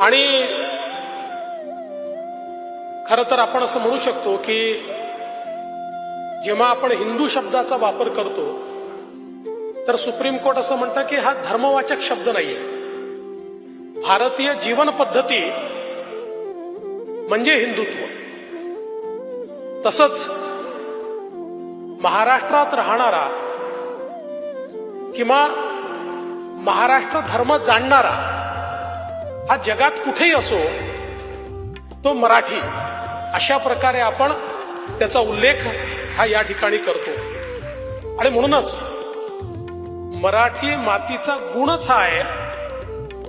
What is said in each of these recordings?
आणि खरं तर आपण असं म्हणू शकतो की जेव्हा आपण हिंदू शब्दाचा वापर करतो तर सुप्रीम कोर्ट असं म्हणतं की हा धर्मवाचक शब्द नाहीये. भारतीय जीवन पद्धती म्हणजे हिंदुत्व. तसंच महाराष्ट्रात राहणारा किंवा महाराष्ट्र धर्म जाणणारा हा जगात कुठेही असो तो मराठी. अशा प्रकारे आपण त्याचा उल्लेख हा या ठिकाणी करतो. आणि म्हणूनच मराठी मातीचा गुणच हा आहे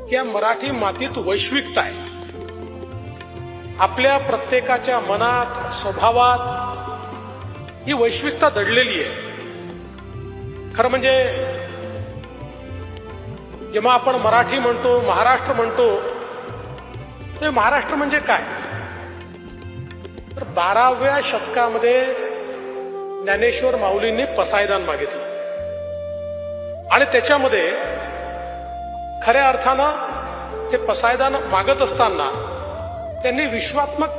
की या मराठी मातीत वैश्विकता आहे. आपल्या प्रत्येकाच्या मनात स्वभावात ही वैश्विकता दडलेली आहे. खरं म्हणजे जेव्हा आपण मराठी म्हणतो महाराष्ट्र म्हणतो ते महाराष्ट्र म्हणजे काय? तर बाराव्या शतकामध्ये ज्ञानेश्वर माऊलींनी पसायदान मागितलं. आणि त्याच्यामध्ये खऱ्या अर्थानं ते पसायदान मागत असताना त्यांनी विश्वात्मक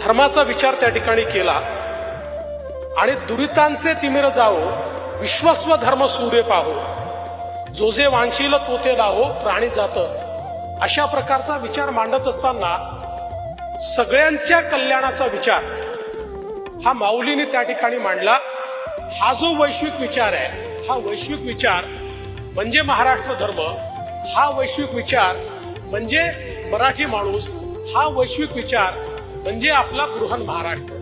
धर्माचा विचार त्या ठिकाणी केला. आणि दुरितांचे तिमिर जाओ विश्वस्व धर्म सूर्य पाहो. जो जे वांशील तो ते लाहो प्राणी जात. अशा प्रकारचा विचार मांडत असताना सगळ्यांच्या कल्याणाचा विचार. हा माऊलीने त्या ठिकाणी मांडला. हा जो वैश्विक विचार आहे हा वैश्विक विचार म्हणजे महाराष्ट्र धर्म. हा वैश्विक विचार म्हणजे मराठी माणूस. हा वैश्विक विचार म्हणजे आपला गृहन महाराष्ट्र.